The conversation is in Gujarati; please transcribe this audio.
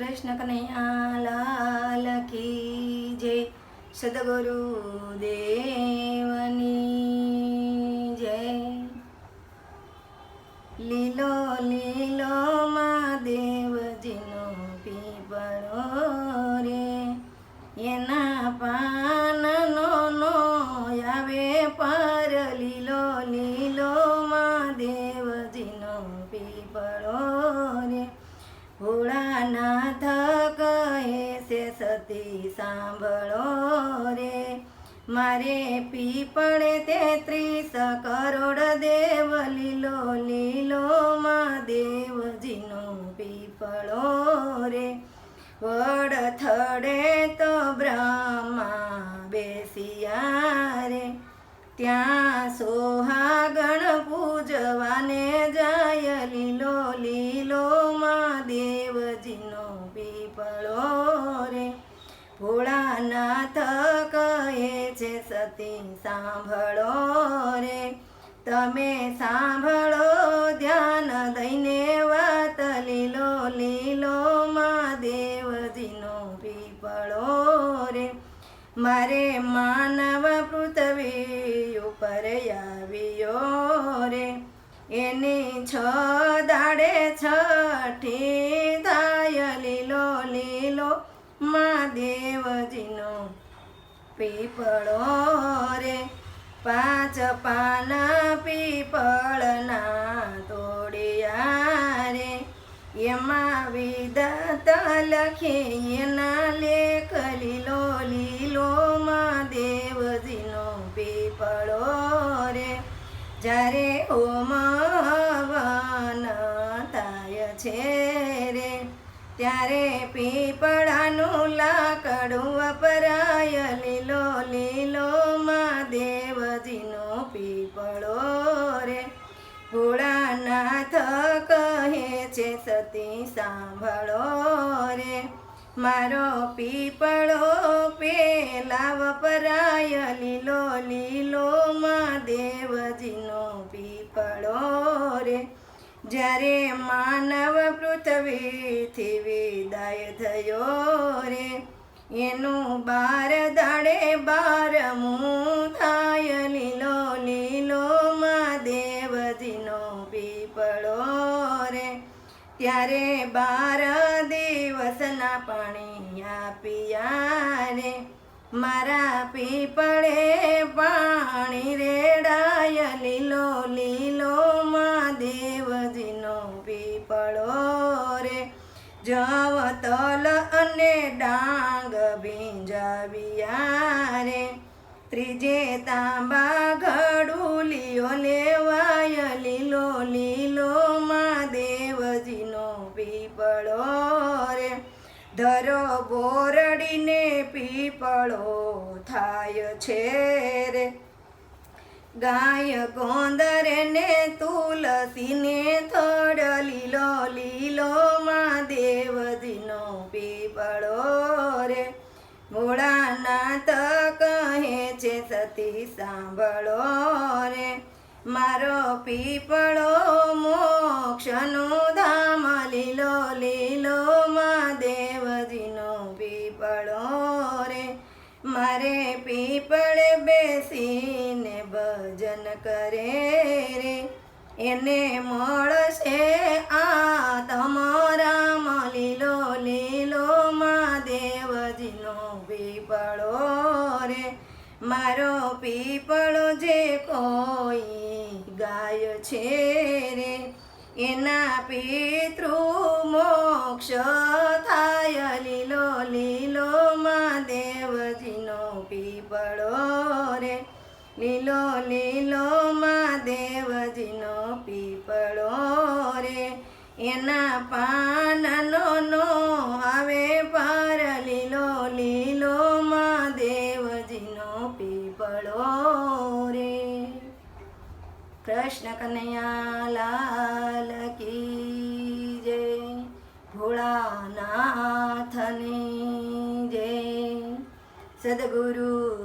કૃષ્ણ કનૈયા લાલ કી જય. સદગુરુ દેવની જય. લીલો લીલો મહાદેવજીનો પીપળો રે. એના પાનનો સાંભળો રે. મારે પીપળે તેત્રીસ કરોડ દેવ, લીલો લીલો મહાદેવજીનો પીપળો રે. વડ થડે તો બ્રહ્મા બેસિયા રે. ત્યાં સોહાગણ પૂજવાને જાય છે સતી સાંભળો રે, તમે સાંભળો ધ્યાન દઈને વાત લીલો લીલો મહાદેવજીનો પીપળો રે. મારે માનવ પૃથ્વી ઉપર આવ્યો રે, એની છ દાડે છઠી થાય લીલો લીલો મહાદેવજીનો પીપળો રે, પાંચ પાન પીપળના તોડિયા રે. એમાં વિદત લખી એના લેખ લીલો લીલો મહાદેવજીનો પીપળો રે. જ્યારે હોમ થાય છે ત્યારે પીપળાનું લાકડું વપરાય લીલો લીલો મહાદેવજીનો પીપળો રે. ભોળાનાથ કહે છે, સતી, સાંભળો રે. મારો પીપળો પેલા વપરાય લીલો લીલો મહાદેવજીનો પીપળો રે. જ્યારે માનવ પૃથ્વીથી વિદાય થયો રે, એનું બાર દાડે બારમું થાય, લીલો લીલો મહાદેવજીનો પીપળો રે. ત્યારે બાર દિવસના પાણી આપ્યા રે, મારા પીપળે પાણી રેડાય, લીલો લીલો મહાદેવજીનો જવ તલ અને ડાંગ ભીંજાવ્યા રે. ત્રીજે તાંબા ઘડુલિયો લેવાય લીલો લીલો મહાદેવજીનો પીપળો રે. ધરો બોરડીને પીપળો થાય છે રે. ગાય ગોંદરે ને તુલસીને થોડ લીલો લીલો મહાદેવજીનો પીપળો રે. ભોળાનાથ કહે છે સતી સાંભળો રે. મારો પીપળો મોક્ષનું કરે રે, એને મળશે આ તમારામ લીલો લીલો મહાદેવજીનો પીપળો રે. મારો પીપળો જે કોઈ ગાય છે રે, એના પિતૃ મોક્ષ થાય. લીલો લીલો મહાદેવજીનો પીપળો લીલો લીલો મહાદેવજીનો પીપળો રે. એના પાનનો નો આવે પર લીલો લીલો મહાદેવજીનો પીપળો રે. કૃષ્ણ કનૈયા લાલ કી જય. ભોળાનાથની જય. સદગુરુ